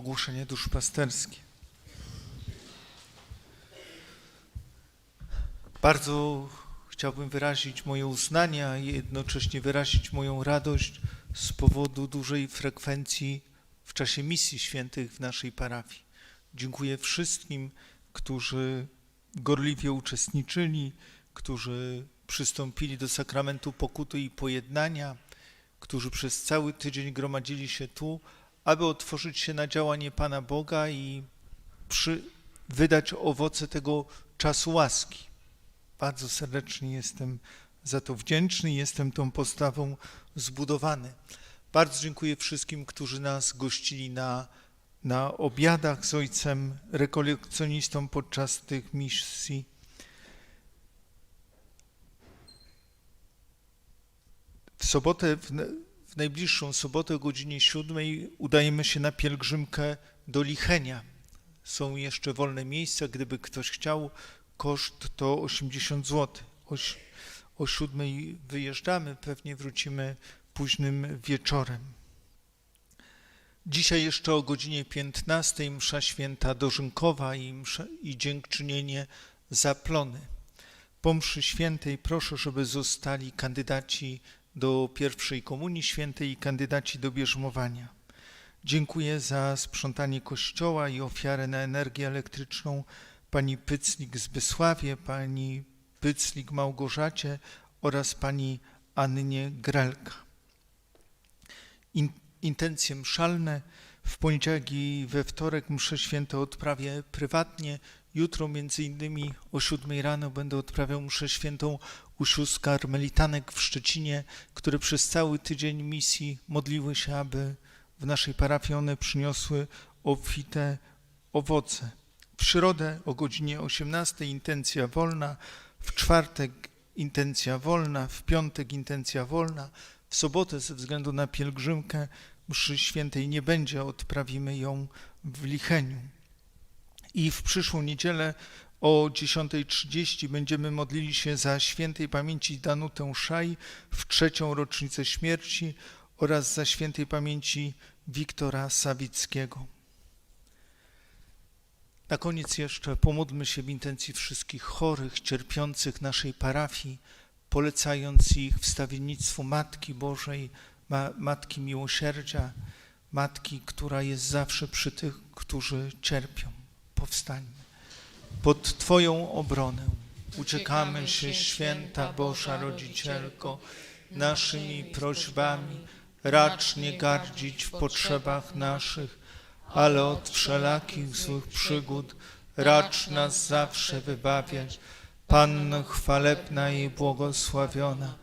Ogłoszenie duszpasterskie. Bardzo chciałbym wyrazić moje uznanie, a jednocześnie wyrazić moją radość z powodu dużej frekwencji w czasie misji świętych w naszej parafii. Dziękuję wszystkim, którzy gorliwie uczestniczyli, którzy przystąpili do sakramentu pokuty i pojednania, którzy przez cały tydzień gromadzili się tu, aby otworzyć się na działanie Pana Boga i przy, wydać owoce tego czasu łaski. Bardzo serdecznie jestem za to wdzięczny i jestem tą postawą zbudowany. Bardzo dziękuję wszystkim, którzy nas gościli na, na obiadach z ojcem rekolekcjonistą podczas tych misji. W sobotę, w, w najbliższą sobotę o godzinie siódmej udajemy się na pielgrzymkę do Lichenia. Są jeszcze wolne miejsca, gdyby ktoś chciał. Koszt to 80 zł. O, si- o siódmej wyjeżdżamy, pewnie wrócimy późnym wieczorem. Dzisiaj jeszcze o godzinie 15 msza święta dożynkowa i, msza, i dziękczynienie zaplony. Po mszy świętej proszę, żeby zostali kandydaci do pierwszej komunii świętej i kandydaci do bierzmowania. Dziękuję za sprzątanie kościoła i ofiarę na energię elektryczną pani Pyclik z Bysławie, pani Pyclik Małgorzacie oraz pani Annie Grelka. In, intencje mszalne w poniedziałek i we wtorek mszę święte odprawię prywatnie. Jutro między innymi o siódmej rano będę odprawiał mszę świętą u sióstr karmelitanek w Szczecinie, które przez cały tydzień misji modliły się, aby w naszej parafii one przyniosły obfite owoce. W środę o godzinie 18 intencja wolna, w czwartek intencja wolna, w piątek intencja wolna, w sobotę ze względu na pielgrzymkę mszy świętej nie będzie, odprawimy ją w Licheniu. I w przyszłą niedzielę o 10.30 będziemy modlili się za świętej pamięci Danutę Szaj w trzecią rocznicę śmierci oraz za świętej pamięci Wiktora Sawickiego. Na koniec jeszcze pomódlmy się w intencji wszystkich chorych, cierpiących naszej parafii, polecając ich wstawiennictwu Matki Bożej, Matki Miłosierdzia, Matki, która jest zawsze przy tych, którzy cierpią. Powstańmy. Pod Twoją obronę uciekamy się, święta Boża Rodzicielko, naszymi prośbami, racz nie gardzić w potrzebach naszych, ale od wszelakich złych przygód racz nas zawsze wybawiać. Panno chwalebna i błogosławiona,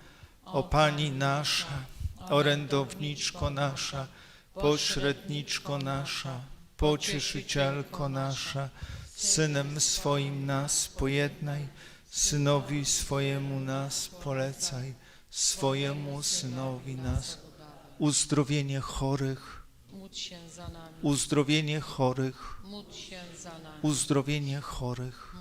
o Pani nasza, orędowniczko nasza, pośredniczko nasza, pocieszycielko nasza, Synem swoim nas pojednaj, Synowi swojemu nas polecaj, swojemu Synowi nas, uzdrowienie chorych, uzdrowienie chorych, uzdrowienie chorych.